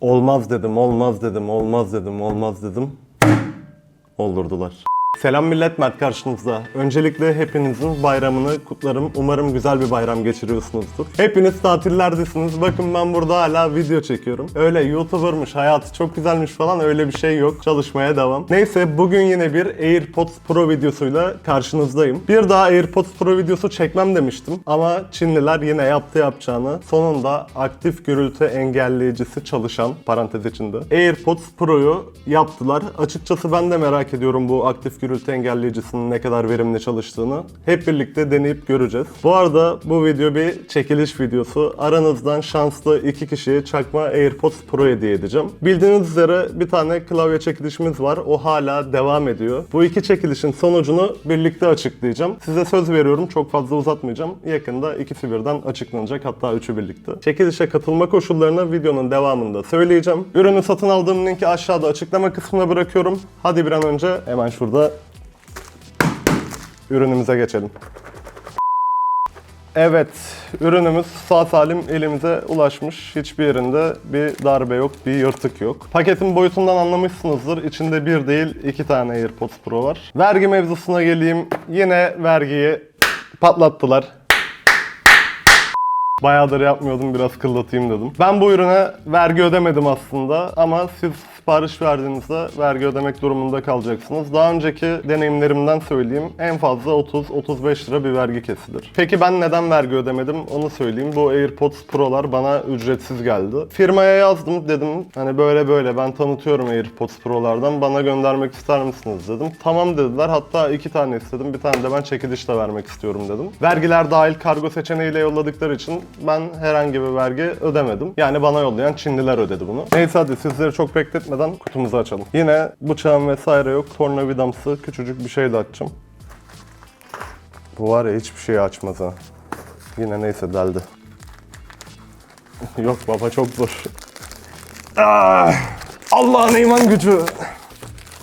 Olmaz dedim, olmaz dedim, olmaz dedim, olmaz dedim. Oldurdular. Selam millet Mert karşınızda. Öncelikle hepinizin bayramını kutlarım. Umarım güzel bir bayram geçiriyorsunuzdur. Hepiniz tatillerdesiniz. Bakın ben burada hala video çekiyorum. Öyle YouTuber'mış, hayatı çok güzelmiş falan öyle bir şey yok. Çalışmaya devam. Neyse bugün yine bir AirPods Pro videosuyla karşınızdayım. Bir daha AirPods Pro videosu çekmem demiştim. Ama Çinliler yine yaptı yapacağını. Sonunda aktif gürültü engelleyicisi çalışan parantez içinde AirPods Pro'yu yaptılar. Açıkçası ben de merak ediyorum bu aktif gürültü engelleyicisinin ne kadar verimli çalıştığını. Hep birlikte deneyip göreceğiz. Bu arada bu video bir çekiliş videosu. Aranızdan şanslı iki kişiye çakma AirPods Pro hediye edeceğim. Bildiğiniz üzere bir tane klavye çekilişimiz var. O hala devam ediyor. Bu iki çekilişin sonucunu birlikte açıklayacağım. Size söz veriyorum çok fazla uzatmayacağım. Yakında ikisi birden açıklanacak hatta üçü birlikte. Çekilişe katılma koşullarını videonun devamında söyleyeceğim. Ürünü satın aldığım linki aşağıda açıklama kısmına bırakıyorum. Hadi bir an önce hemen şurada ürünümüze geçelim. Evet, ürünümüz sağ salim elimize ulaşmış. Hiçbir yerinde bir darbe yok, bir yırtık yok. Paketin boyutundan anlamışsınızdır. İçinde bir değil, iki tane AirPods Pro var. Vergi mevzusuna geleyim. Yine vergiyi patlattılar. Bayağıdır yapmıyordum biraz kıllatayım dedim. Ben bu ürüne vergi ödemedim aslında ama siz sipariş verdiğinizde vergi ödemek durumunda kalacaksınız. Daha önceki deneyimlerimden söyleyeyim en fazla 30-35 lira bir vergi kesilir. Peki ben neden vergi ödemedim onu söyleyeyim. Bu AirPods Pro'lar bana ücretsiz geldi. Firmaya yazdım dedim hani böyle böyle ben tanıtıyorum AirPods Pro'lardan bana göndermek ister misiniz dedim. Tamam dediler hatta iki tane istedim bir tane de ben çekilişle vermek istiyorum dedim. Vergiler dahil kargo seçeneğiyle yolladıkları için ben herhangi bir vergi ödemedim. Yani bana yollayan Çinliler ödedi bunu. Neyse hadi sizleri çok bekletmeden kutumuzu açalım. Yine bıçağım vesaire yok. Tornavidamsı küçücük bir şey de açacağım. Bu var ya hiçbir şey açmaz ha. Yine neyse deldi. yok baba çok zor. Ah! Allah'ın iman gücü.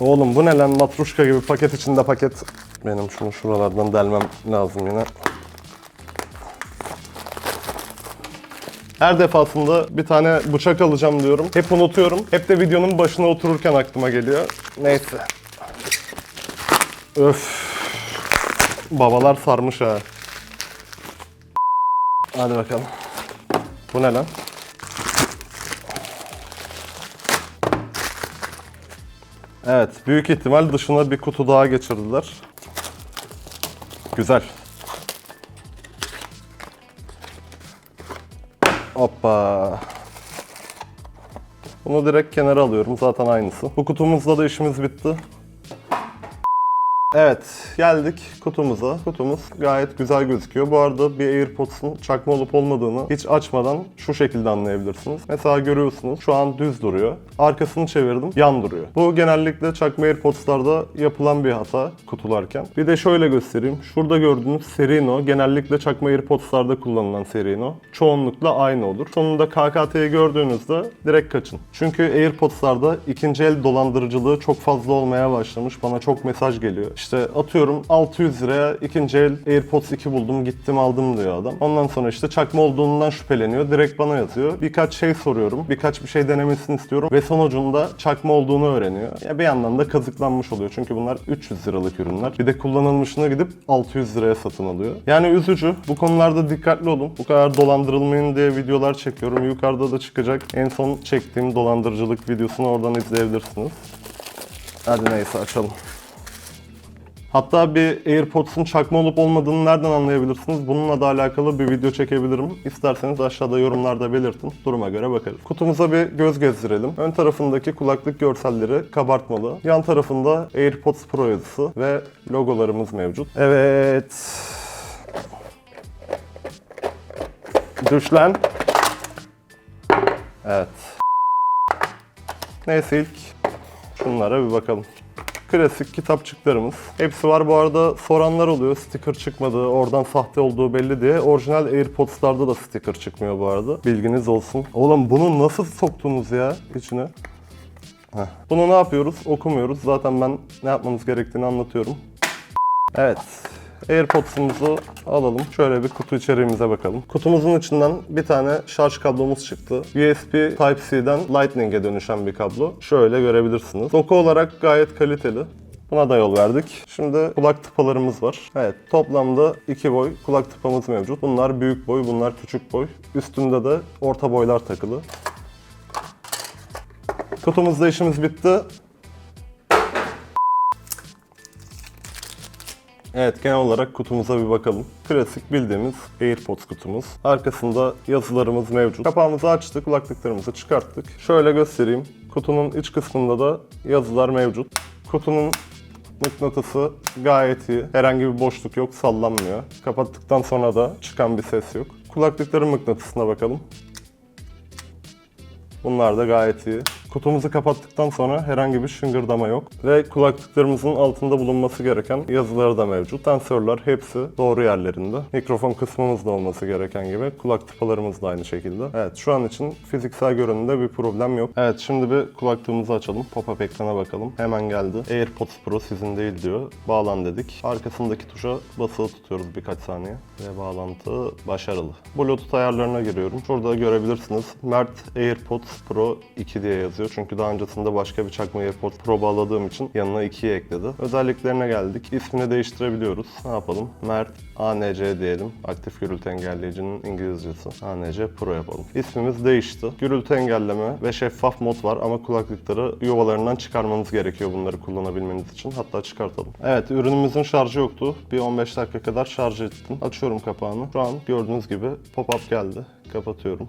Oğlum bu ne lan matruşka gibi paket içinde paket. Benim şunu şuralardan delmem lazım yine. Her defasında bir tane bıçak alacağım diyorum. Hep unutuyorum. Hep de videonun başına otururken aklıma geliyor. Neyse. Öf. Babalar sarmış ha. Hadi bakalım. Bu ne lan? Evet, büyük ihtimal dışına bir kutu daha geçirdiler. Güzel. Hoppa. Bunu direkt kenara alıyorum. Zaten aynısı. Bu kutumuzda da işimiz bitti. Evet, geldik kutumuza. Kutumuz gayet güzel gözüküyor. Bu arada bir AirPods'un çakma olup olmadığını hiç açmadan şu şekilde anlayabilirsiniz. Mesela görüyorsunuz şu an düz duruyor. Arkasını çevirdim, yan duruyor. Bu genellikle çakma AirPods'larda yapılan bir hata kutularken. Bir de şöyle göstereyim. Şurada gördüğünüz Serino genellikle çakma AirPods'larda kullanılan Serino. Çoğunlukla aynı olur. Sonunda KKT'yi gördüğünüzde direkt kaçın. Çünkü AirPods'larda ikinci el dolandırıcılığı çok fazla olmaya başlamış. Bana çok mesaj geliyor. İşte atıyorum 600 liraya ikinci el AirPods 2 buldum gittim aldım diyor adam. Ondan sonra işte çakma olduğundan şüpheleniyor. Direkt bana yazıyor. Birkaç şey soruyorum. Birkaç bir şey denemesini istiyorum. Ve sonucunda çakma olduğunu öğreniyor. Ya bir yandan da kazıklanmış oluyor. Çünkü bunlar 300 liralık ürünler. Bir de kullanılmışına gidip 600 liraya satın alıyor. Yani üzücü. Bu konularda dikkatli olun. Bu kadar dolandırılmayın diye videolar çekiyorum. Yukarıda da çıkacak. En son çektiğim dolandırıcılık videosunu oradan izleyebilirsiniz. Hadi neyse açalım. Hatta bir AirPods'un çakma olup olmadığını nereden anlayabilirsiniz? Bununla da alakalı bir video çekebilirim. İsterseniz aşağıda yorumlarda belirtin. Duruma göre bakarız. Kutumuza bir göz gezdirelim. Ön tarafındaki kulaklık görselleri kabartmalı. Yan tarafında AirPods Pro yazısı ve logolarımız mevcut. Evet. Düş lan. Evet. Neyse ilk şunlara bir bakalım klasik kitapçıklarımız. Hepsi var bu arada soranlar oluyor sticker çıkmadığı, oradan sahte olduğu belli diye. Orijinal AirPods'larda da sticker çıkmıyor bu arada. Bilginiz olsun. Oğlum bunu nasıl soktunuz ya içine? Heh. Bunu ne yapıyoruz? Okumuyoruz. Zaten ben ne yapmamız gerektiğini anlatıyorum. Evet. AirPods'umuzu alalım. Şöyle bir kutu içeriğimize bakalım. Kutumuzun içinden bir tane şarj kablomuz çıktı. USB Type-C'den Lightning'e dönüşen bir kablo. Şöyle görebilirsiniz. Doku olarak gayet kaliteli. Buna da yol verdik. Şimdi kulak tıpalarımız var. Evet toplamda iki boy kulak tıpamız mevcut. Bunlar büyük boy, bunlar küçük boy. Üstünde de orta boylar takılı. Kutumuzda işimiz bitti. Evet genel olarak kutumuza bir bakalım. Klasik bildiğimiz AirPods kutumuz. Arkasında yazılarımız mevcut. Kapağımızı açtık, kulaklıklarımızı çıkarttık. Şöyle göstereyim. Kutunun iç kısmında da yazılar mevcut. Kutunun mıknatısı gayet iyi. Herhangi bir boşluk yok, sallanmıyor. Kapattıktan sonra da çıkan bir ses yok. Kulaklıkların mıknatısına bakalım. Bunlar da gayet iyi. Kutumuzu kapattıktan sonra herhangi bir şıngırdama yok. Ve kulaklıklarımızın altında bulunması gereken yazıları da mevcut. Sensörler hepsi doğru yerlerinde. Mikrofon kısmımız da olması gereken gibi. Kulak tıpalarımız da aynı şekilde. Evet şu an için fiziksel görünümde bir problem yok. Evet şimdi bir kulaklığımızı açalım. Pop-up ekrana bakalım. Hemen geldi. AirPods Pro sizin değil diyor. Bağlan dedik. Arkasındaki tuşa basılı tutuyoruz birkaç saniye. Ve bağlantı başarılı. Bluetooth ayarlarına giriyorum. Şurada görebilirsiniz. Mert AirPods Pro 2 diye yazıyor. Çünkü daha öncesinde başka bir çakma AirPods Pro bağladığım için yanına 2'yi ekledi. Özelliklerine geldik. İsmini değiştirebiliyoruz. Ne yapalım? Mert ANC diyelim. Aktif gürültü engelleyicinin İngilizcesi. ANC Pro yapalım. İsmimiz değişti. Gürültü engelleme ve şeffaf mod var ama kulaklıkları yuvalarından çıkarmanız gerekiyor bunları kullanabilmeniz için. Hatta çıkartalım. Evet ürünümüzün şarjı yoktu. Bir 15 dakika kadar şarj ettim. Açıyorum kapağını. Şu an gördüğünüz gibi pop-up geldi. Kapatıyorum.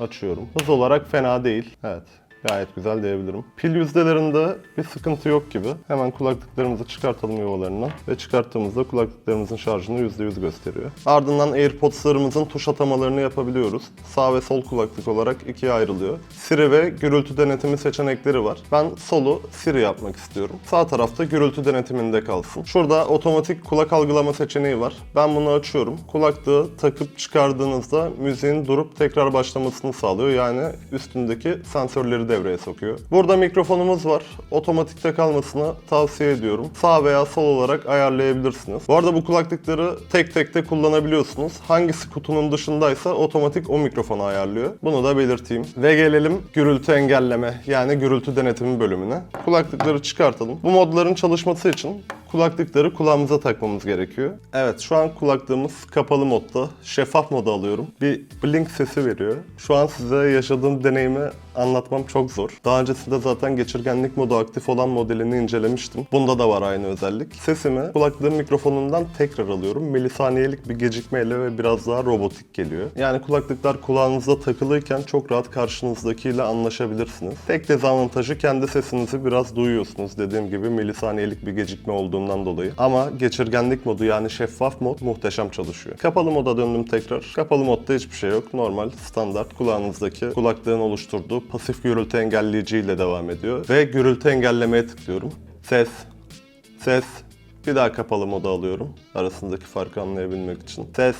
Açıyorum. Hız olarak fena değil. Evet. Gayet güzel diyebilirim. Pil yüzdelerinde bir sıkıntı yok gibi. Hemen kulaklıklarımızı çıkartalım yuvalarından ve çıkarttığımızda kulaklıklarımızın şarjını %100 gösteriyor. Ardından AirPods'larımızın tuş atamalarını yapabiliyoruz. Sağ ve sol kulaklık olarak ikiye ayrılıyor. Siri ve gürültü denetimi seçenekleri var. Ben solu Siri yapmak istiyorum. Sağ tarafta gürültü denetiminde kalsın. Şurada otomatik kulak algılama seçeneği var. Ben bunu açıyorum. Kulaklığı takıp çıkardığınızda müziğin durup tekrar başlamasını sağlıyor. Yani üstündeki sensörleri devreye sokuyor. Burada mikrofonumuz var. Otomatikte kalmasını tavsiye ediyorum. Sağ veya sol olarak ayarlayabilirsiniz. Bu arada bu kulaklıkları tek tek de kullanabiliyorsunuz. Hangisi kutunun dışındaysa otomatik o mikrofonu ayarlıyor. Bunu da belirteyim. Ve gelelim gürültü engelleme yani gürültü denetimi bölümüne. Kulaklıkları çıkartalım. Bu modların çalışması için kulaklıkları kulağımıza takmamız gerekiyor. Evet şu an kulaklığımız kapalı modda. Şeffaf moda alıyorum. Bir blink sesi veriyor. Şu an size yaşadığım deneyimi anlatmam çok zor. Daha öncesinde zaten geçirgenlik modu aktif olan modelini incelemiştim. Bunda da var aynı özellik. Sesimi kulaklığın mikrofonundan tekrar alıyorum. Milisaniyelik bir gecikmeyle ve biraz daha robotik geliyor. Yani kulaklıklar kulağınızda takılıyken çok rahat karşınızdakiyle anlaşabilirsiniz. Tek dezavantajı kendi sesinizi biraz duyuyorsunuz. Dediğim gibi milisaniyelik bir gecikme olduğundan dolayı. Ama geçirgenlik modu yani şeffaf mod muhteşem çalışıyor. Kapalı moda döndüm tekrar. Kapalı modda hiçbir şey yok. Normal, standart kulağınızdaki kulaklığın oluşturduğu pasif gürültü engelleyici ile devam ediyor. Ve gürültü engellemeye tıklıyorum. Ses, ses. Bir daha kapalı moda alıyorum. Arasındaki farkı anlayabilmek için. Ses,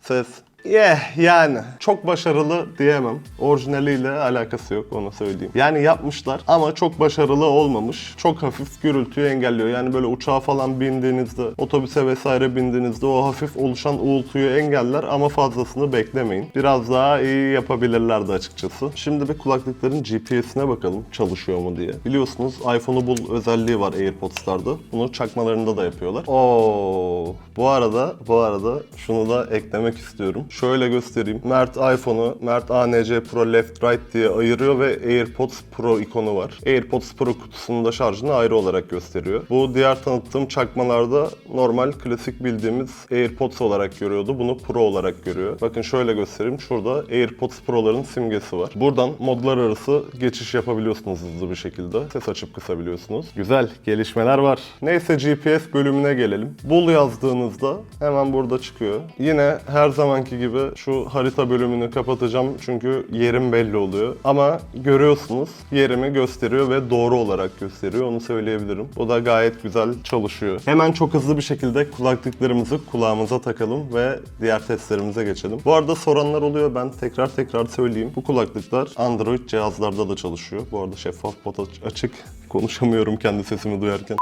ses. Yeah yani çok başarılı diyemem. Orijinaliyle alakası yok onu söyleyeyim. Yani yapmışlar ama çok başarılı olmamış. Çok hafif gürültüyü engelliyor. Yani böyle uçağa falan bindiğinizde, otobüse vesaire bindiğinizde o hafif oluşan uğultuyu engeller ama fazlasını beklemeyin. Biraz daha iyi yapabilirlerdi açıkçası. Şimdi bir kulaklıkların GPS'ine bakalım çalışıyor mu diye. Biliyorsunuz iPhone'u bul özelliği var AirPods'larda. Bunu çakmalarında da yapıyorlar. Oo, bu arada bu arada şunu da eklemek istiyorum. Şöyle göstereyim. Mert iPhone'u Mert ANC Pro Left Right diye ayırıyor ve AirPods Pro ikonu var. AirPods Pro kutusunun da şarjını ayrı olarak gösteriyor. Bu diğer tanıttığım çakmalarda normal klasik bildiğimiz AirPods olarak görüyordu. Bunu Pro olarak görüyor. Bakın şöyle göstereyim. Şurada AirPods Pro'ların simgesi var. Buradan modlar arası geçiş yapabiliyorsunuz hızlı bir şekilde. Ses açıp kısabiliyorsunuz. Güzel gelişmeler var. Neyse GPS bölümüne gelelim. Bul yazdığınızda hemen burada çıkıyor. Yine her zamanki gibi şu harita bölümünü kapatacağım çünkü yerim belli oluyor. Ama görüyorsunuz yerimi gösteriyor ve doğru olarak gösteriyor onu söyleyebilirim. Bu da gayet güzel çalışıyor. Hemen çok hızlı bir şekilde kulaklıklarımızı kulağımıza takalım ve diğer testlerimize geçelim. Bu arada soranlar oluyor ben tekrar tekrar söyleyeyim. Bu kulaklıklar Android cihazlarda da çalışıyor. Bu arada şeffaf pot aç- açık konuşamıyorum kendi sesimi duyarken.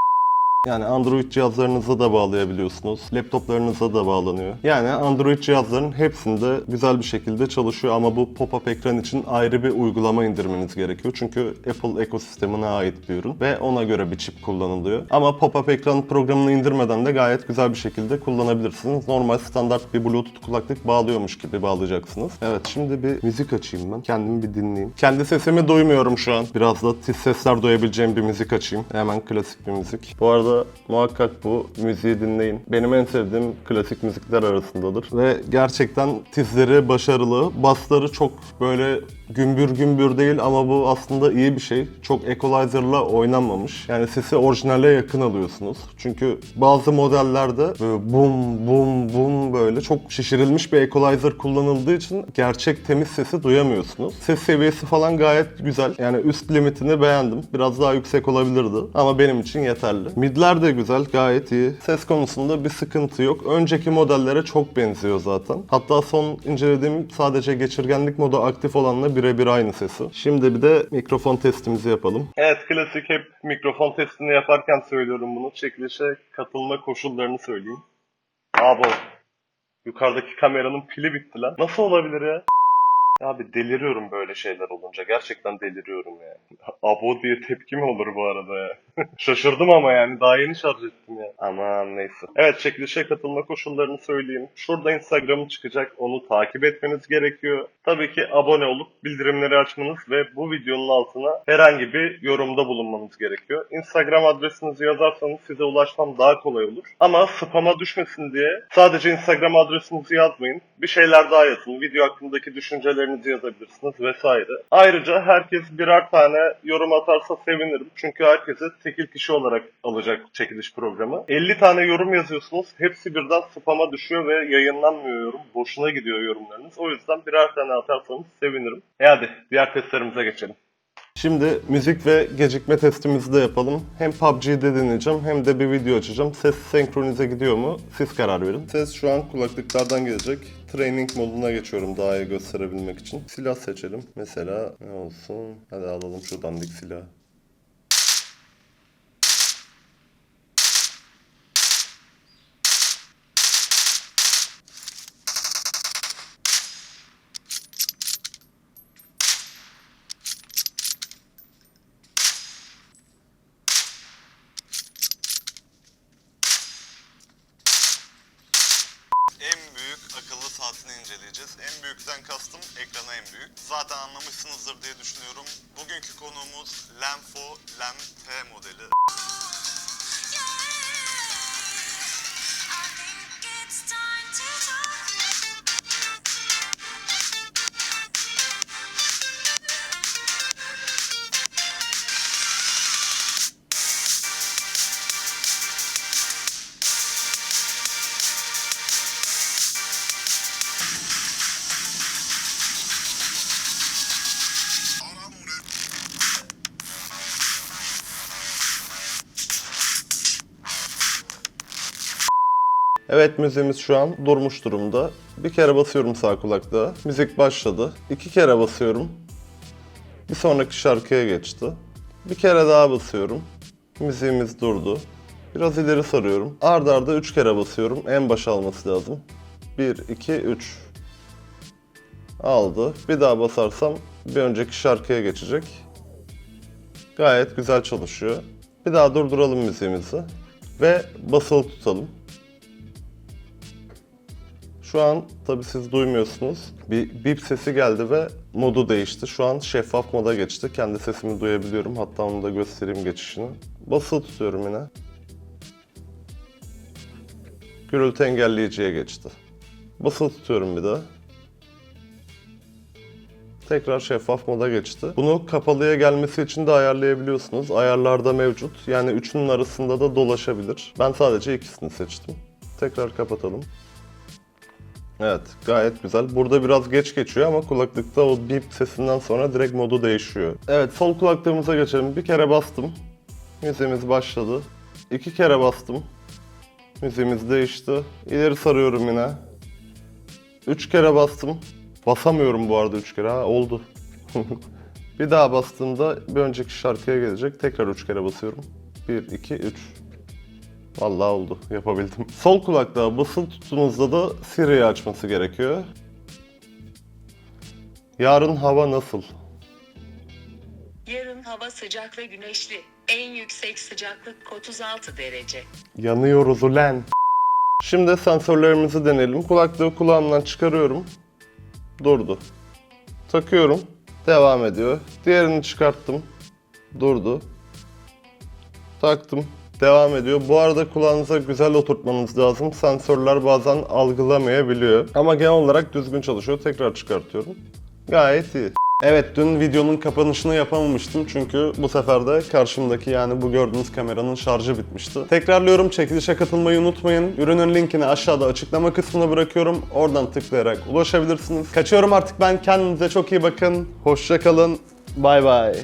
Yani Android cihazlarınıza da bağlayabiliyorsunuz. Laptoplarınıza da bağlanıyor. Yani Android cihazların hepsinde güzel bir şekilde çalışıyor ama bu pop-up ekran için ayrı bir uygulama indirmeniz gerekiyor. Çünkü Apple ekosistemine ait bir ürün ve ona göre bir çip kullanılıyor. Ama pop-up ekran programını indirmeden de gayet güzel bir şekilde kullanabilirsiniz. Normal standart bir Bluetooth kulaklık bağlıyormuş gibi bağlayacaksınız. Evet şimdi bir müzik açayım ben. Kendimi bir dinleyeyim. Kendi sesimi duymuyorum şu an. Biraz da tiz sesler duyabileceğim bir müzik açayım. Hemen klasik bir müzik. Bu arada muhakkak bu müziği dinleyin. Benim en sevdiğim klasik müzikler arasındadır. Ve gerçekten tizleri başarılı. Basları çok böyle gümbür gümbür değil ama bu aslında iyi bir şey. Çok equalizer'la oynanmamış. Yani sesi orijinale yakın alıyorsunuz. Çünkü bazı modellerde böyle bum bum bum böyle çok şişirilmiş bir equalizer kullanıldığı için gerçek temiz sesi duyamıyorsunuz. Ses seviyesi falan gayet güzel. Yani üst limitini beğendim. Biraz daha yüksek olabilirdi ama benim için yeterli. Midler de güzel, gayet iyi. Ses konusunda bir sıkıntı yok. Önceki modellere çok benziyor zaten. Hatta son incelediğim sadece geçirgenlik modu aktif olanla birebir aynı sesi. Şimdi bir de mikrofon testimizi yapalım. Evet klasik hep mikrofon testini yaparken söylüyorum bunu. Çekilişe katılma koşullarını söyleyeyim. Abo. Yukarıdaki kameranın pili bitti lan. Nasıl olabilir ya? Abi deliriyorum böyle şeyler olunca. Gerçekten deliriyorum ya. Abo diye tepki mi olur bu arada ya? Şaşırdım ama yani daha yeni şarj ettim ya. Aman neyse. Evet çekilişe katılma koşullarını söyleyeyim. Şurada Instagram'ı çıkacak. Onu takip etmeniz gerekiyor. Tabii ki abone olup bildirimleri açmanız ve bu videonun altına herhangi bir yorumda bulunmanız gerekiyor. Instagram adresinizi yazarsanız size ulaşmam daha kolay olur. Ama spama düşmesin diye sadece Instagram adresinizi yazmayın. Bir şeyler daha yazın. Video hakkındaki düşüncelerinizi yazabilirsiniz vesaire. Ayrıca herkes birer tane yorum atarsa sevinirim. Çünkü herkese tekil kişi olarak alacak çekiliş programı. 50 tane yorum yazıyorsunuz. Hepsi birden spama düşüyor ve yayınlanmıyor yorum. Boşuna gidiyor yorumlarınız. O yüzden birer tane atarsanız sevinirim. E hadi diğer testlerimize geçelim. Şimdi müzik ve gecikme testimizi de yapalım. Hem PUBG'de deneyeceğim hem de bir video açacağım. Ses senkronize gidiyor mu? Siz karar verin. Ses şu an kulaklıklardan gelecek. Training moduna geçiyorum daha iyi gösterebilmek için. Silah seçelim. Mesela ne olsun? Hadi alalım şu dandik silahı. Anlamışsınızdır diye düşünüyorum. Bugünkü konuğumuz Lenfo Lem T modeli. Evet müziğimiz şu an durmuş durumda. Bir kere basıyorum sağ kulakta. Müzik başladı. İki kere basıyorum. Bir sonraki şarkıya geçti. Bir kere daha basıyorum. Müziğimiz durdu. Biraz ileri sarıyorum. Arda arda üç kere basıyorum. En başa alması lazım. 1, 2, 3. Aldı. Bir daha basarsam bir önceki şarkıya geçecek. Gayet güzel çalışıyor. Bir daha durduralım müziğimizi. Ve basılı tutalım. Şu an tabi siz duymuyorsunuz. Bir bip sesi geldi ve modu değişti. Şu an şeffaf moda geçti. Kendi sesimi duyabiliyorum. Hatta onu da göstereyim geçişini. Basılı tutuyorum yine. Gürültü engelleyiciye geçti. Basılı tutuyorum bir daha. Tekrar şeffaf moda geçti. Bunu kapalıya gelmesi için de ayarlayabiliyorsunuz. Ayarlarda mevcut. Yani üçünün arasında da dolaşabilir. Ben sadece ikisini seçtim. Tekrar kapatalım. Evet gayet güzel. Burada biraz geç geçiyor ama kulaklıkta o bip sesinden sonra direkt modu değişiyor. Evet sol kulaklığımıza geçelim. Bir kere bastım. Müziğimiz başladı. İki kere bastım. Müziğimiz değişti. İleri sarıyorum yine. Üç kere bastım. Basamıyorum bu arada üç kere. Ha oldu. bir daha bastığımda bir önceki şarkıya gelecek. Tekrar üç kere basıyorum. Bir, iki, üç. Vallahi oldu. Yapabildim. Sol kulakta basılı tuttuğunuzda da Siri'yi açması gerekiyor. Yarın hava nasıl? Yarın hava sıcak ve güneşli. En yüksek sıcaklık 36 derece. Yanıyoruz ulen. Şimdi sensörlerimizi deneyelim. Kulaklığı kulağımdan çıkarıyorum. Durdu. Takıyorum. Devam ediyor. Diğerini çıkarttım. Durdu. Taktım. Devam ediyor. Bu arada kulağınıza güzel oturtmanız lazım. Sensörler bazen algılamayabiliyor. Ama genel olarak düzgün çalışıyor. Tekrar çıkartıyorum. Gayet iyi. Evet dün videonun kapanışını yapamamıştım çünkü bu sefer de karşımdaki yani bu gördüğünüz kameranın şarjı bitmişti. Tekrarlıyorum çekilişe katılmayı unutmayın. Ürünün linkini aşağıda açıklama kısmına bırakıyorum. Oradan tıklayarak ulaşabilirsiniz. Kaçıyorum artık ben. Kendinize çok iyi bakın. Hoşça kalın. Bay bay.